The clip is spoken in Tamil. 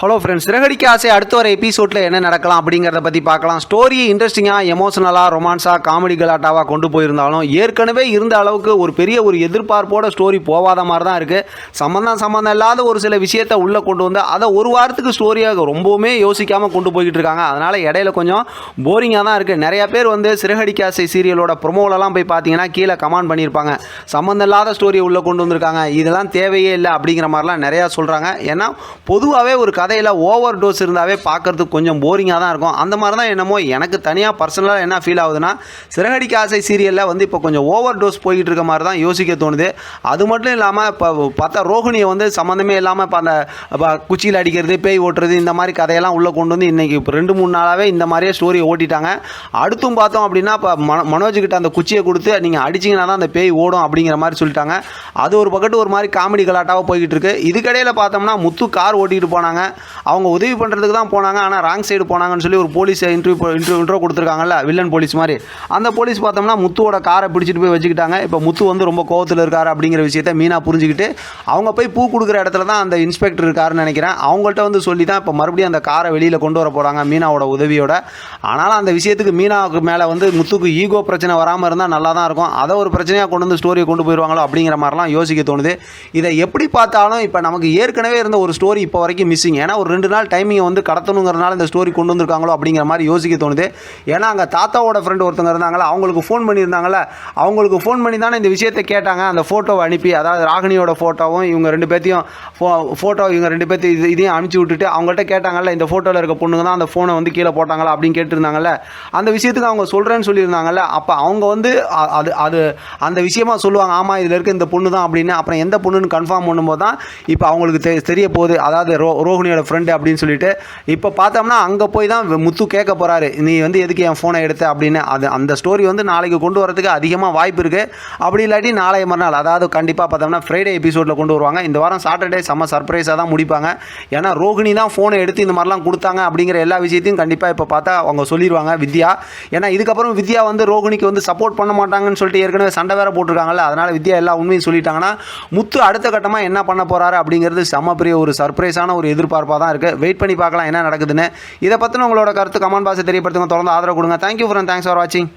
ஹலோ ஃப்ரெண்ட்ஸ் சிறகடிக்க ஆசை அடுத்த ஒரு எபிசோடில் என்ன நடக்கலாம் அப்படிங்கிறத பற்றி பார்க்கலாம். ஸ்டோரி இன்ட்ரெஸ்டிங்காக எமோஷனலாக ரொமான்ஸாக காமெடி கலாட்டாவாக கொண்டு போயிருந்தாலும் ஏற்கனவே இருந்த அளவுக்கு ஒரு பெரிய ஒரு எதிர்பார்ப்போட ஸ்டோரி போகாத மாதிரி தான் இருக்குது சம்மந்தம் சம்மந்தம் இல்லாத ஒரு சில விஷயத்தை உள்ளே கொண்டு வந்து அதை ஒரு வாரத்துக்கு ஸ்டோரியாக ரொம்பவுமே யோசிக்காமல் கொண்டு போய்கிட்டு இருக்காங்க. அதனால் இடையில கொஞ்சம் போரிங்காக தான் இருக்குது நிறைய பேர் வந்து சிறகடிக்க ஆசை சீரியலோட ப்ரொமோலலாம் போய் பார்த்தீங்கன்னா கீழே கமெண்ட் பண்ணியிருப்பாங்க. சம்மந்தம் இல்லாத ஸ்டோரியை உள்ளே கொண்டு வந்திருக்காங்க. இதெல்லாம் தேவையே இல்லை அப்படிங்கிற மாதிரிலாம் நிறையா சொல்கிறாங்க ஏன்னா பொதுவாகவே ஒரு கதையில் ஓவர் டோஸ் இருந்தாவே பார்க்கறதுக்கு கொஞ்சம் போரிங்காக தான் இருக்கும். அந்த மாதிரி தான் என்னமோ எனக்கு தனியாக பர்சனலாக என்ன ஃபீல் ஆகுதுன்னா சிறகடிக்க ஆசை சீரியலில் வந்து இப்போ கொஞ்சம் ஓவர் டோஸ் போய்கிட்டு இருக்க மாதிரி தான் யோசிக்க தோணுது. அது மட்டும் இல்லாமல் இப்போ பார்த்தா ரோஹிணியை வந்து சம்மந்தமே இல்லாமல் இப்போ அந்த இப்போ குச்சியில் அடிக்கிறது பேய் ஓட்டுறது இந்த மாதிரி கதையெல்லாம் உள்ளே கொண்டு வந்து இன்றைக்கி இப்போ ரெண்டு மூணு நாளாகவே இந்த மாதிரியே ஸ்டோரியை ஓட்டிட்டாங்க. அடுத்தும் பார்த்தோம் அப்படின்னா இப்போ மனோஜ் மனோஜ்கிட்ட அந்த குச்சியை கொடுத்து நீங்கள் அடிச்சிங்கன்னா தான் அந்த பேய் ஓடும் அப்படிங்கிற மாதிரி சொல்லிட்டாங்க. அது ஒரு பக்கத்து ஒரு மாதிரி காமெடி கலாட்டாவாக போய்கிட்டு இருக்கு. இதுக்கடையில் பார்த்தோம்னா முத்து கார் ஓட்டிகிட்டு போனாங்க. அவங்க உதவி பண்ணுறதுக்கு தான் போனாங்க. ஆனால் ராங் சைடு போனாங்கன்னு சொல்லி ஒரு போலீஸ் இன்டர்வியூ இன்டர்வியூ இன்ட்ரோ கொடுத்துருக்காங்கல்ல வில்லன் போலீஸ் மாதிரி. அந்த போலீஸ் பார்த்தோம்னா முத்துவோட காரை பிடிச்சிட்டு போய் வச்சுக்கிட்டாங்க. இப்போ முத்து வந்து ரொம்ப கோவத்தில் இருக்காரு அப்படிங்கிற விஷயத்த மீனா புரிஞ்சுக்கிட்டு அவங்க போய் பூ கொடுக்குற இடத்துல தான் அந்த இன்ஸ்பெக்டர் இருக்காருன்னு நினைக்கிறேன். அவங்கள்ட்ட வந்து சொல்லி தான் இப்போ மறுபடியும் அந்த காரை வெளியில் கொண்டு வர போகிறாங்க மீனாவோட உதவியோட. ஆனாலும் அந்த விஷயத்துக்கு மீனாவுக்கு மேலே வந்து முத்துக்கு ஈகோ பிரச்சனை வராமல் இருந்தால் நல்லா தான் இருக்கும். அதை ஒரு பிரச்சனையாக கொண்டு வந்து ஸ்டோரியை கொண்டு போயிடுவாங்களோ அப்படிங்கிற மாதிரிலாம் யோசிக்க தோணுது. இதை எப்படி பார்த்தாலும் இப்போ நமக்கு ஏற்கனவே இருந்த ஒரு ஸ்டோரி இப்போ வரைக்கும் மிஸ்ஸிங் ஏன்னா ஒரு ரெண்டு நாள் டைமிங்கை வந்து கடத்தணுங்கிறனால இந்த ஸ்டோரி கொண்டு வந்திருக்காங்களோ அப்படிங்கிற மாதிரி யோசிக்க தோணுது. ஏன்னா அங்கே தாத்தாவோட ஃப்ரெண்டு ஒருத்தங்க இருந்தாங்களா அவங்களுக்கு ஃபோன் பண்ணியிருந்தாங்கல்ல அவங்களுக்கு ஃபோன் பண்ணி தானே இந்த விஷயத்தை கேட்டாங்க. அந்த ஃபோட்டோவை அனுப்பி அதாவது ராகினியோட ஃபோட்டோவும் இவங்க ரெண்டு பேர்த்தையும் ஃபோ ஃபோட்டோ இவங்க ரெண்டு பேர்த்தையும் இது இதையும் அனுப்பிச்சி விட்டுட்டு அவங்கள்ட்ட கேட்டாங்கல்ல இந்த ஃபோட்டோவில் இருக்க பொண்ணுங்க தான் அந்த ஃபோனை வந்து கீழே போட்டாங்களா அப்படின்னு கேட்டிருந்தாங்கல்ல. அந்த விஷயத்துக்கு அவங்க சொல்கிறேன்னு சொல்லியிருந்தாங்கல்ல. அப்போ அவங்க வந்து அது அது அந்த விஷயமா சொல்லுவாங்க ஆமாம் இதில் இருக்க இந்த பொண்ணு தான் அப்படின்னு. அப்புறம் எந்த பொண்ணுன்னு கன்ஃபார்ம் பண்ணும்போது தான் இப்போ அவங்களுக்கு தெரிய போகுது. அதாவது ரோ ரோஹிணியோட ஃப்ரெண்டு அப்படின்னு சொல்லிட்டு இப்போ பார்த்தோம்னா அங்கே போய் தான் முத்து கேட்க போகிறாரு நீ வந்து எதுக்கு என் ஃபோனை எடுத்த அப்படின்னு. அது அந்த ஸ்டோரி வந்து நாளைக்கு கொண்டு வரதுக்கு அதிகமாக வாய்ப்பு இருக்குது அப்படி இல்லாட்டி நாளைய மறுநாள் அதாவது கண்டிப்பாக பார்த்தோம்னா ஃப்ரைடே எபிசோடில் கொண்டு வருவாங்க. இந்த வாரம் சாட்டர்டே செம்ம சர்ப்ரைஸாக தான் முடிப்பாங்க. ஏன்னா ரோகிணி தான் ஃபோனை எடுத்து இந்த மாதிரிலாம் கொடுத்தாங்க அப்படிங்கிற எல்லா விஷயத்தையும் கண்டிப்பாக இப்போ பார்த்தா அவங்க சொல்லிடுவாங்க வித்யா. ஏன்னா இதுக்கப்புறம் வித்யா வந்து ரோகிணிக்கு வந்து சப்போர்ட் பண்ண மாட்டாங்கன்னு சொல்லிட்டு ஏற்கனவே சண்டை வேற போட்டிருக்காங்கல்ல அதனால் வித்யா எல்லா உண்மையும் சொல்லிட்டாங்கன்னா முத்து அடுத்த கட்டமாக என்ன பண்ண போகிறாரு அப்படிங்கிறது செம்ம பெரிய ஒரு சர்ப்ரைஸான ஒரு எதிர்பார்ப்பாக தான் இருக்குது வெயிட் பண்ணி பார்க்கலாம் என்ன நடக்குதுன்னு. இதை பற்றின உங்களோட கருத்து கமெண்ட் பாக்ஸை தெரியப்படுத்துங்க. தொடர்ந்து ஆதரவு கொடுங்க. தேங்க்யூ ஃப்ரெண்ட் தேங்க்ஸ் ஃபார் வாட்சிங்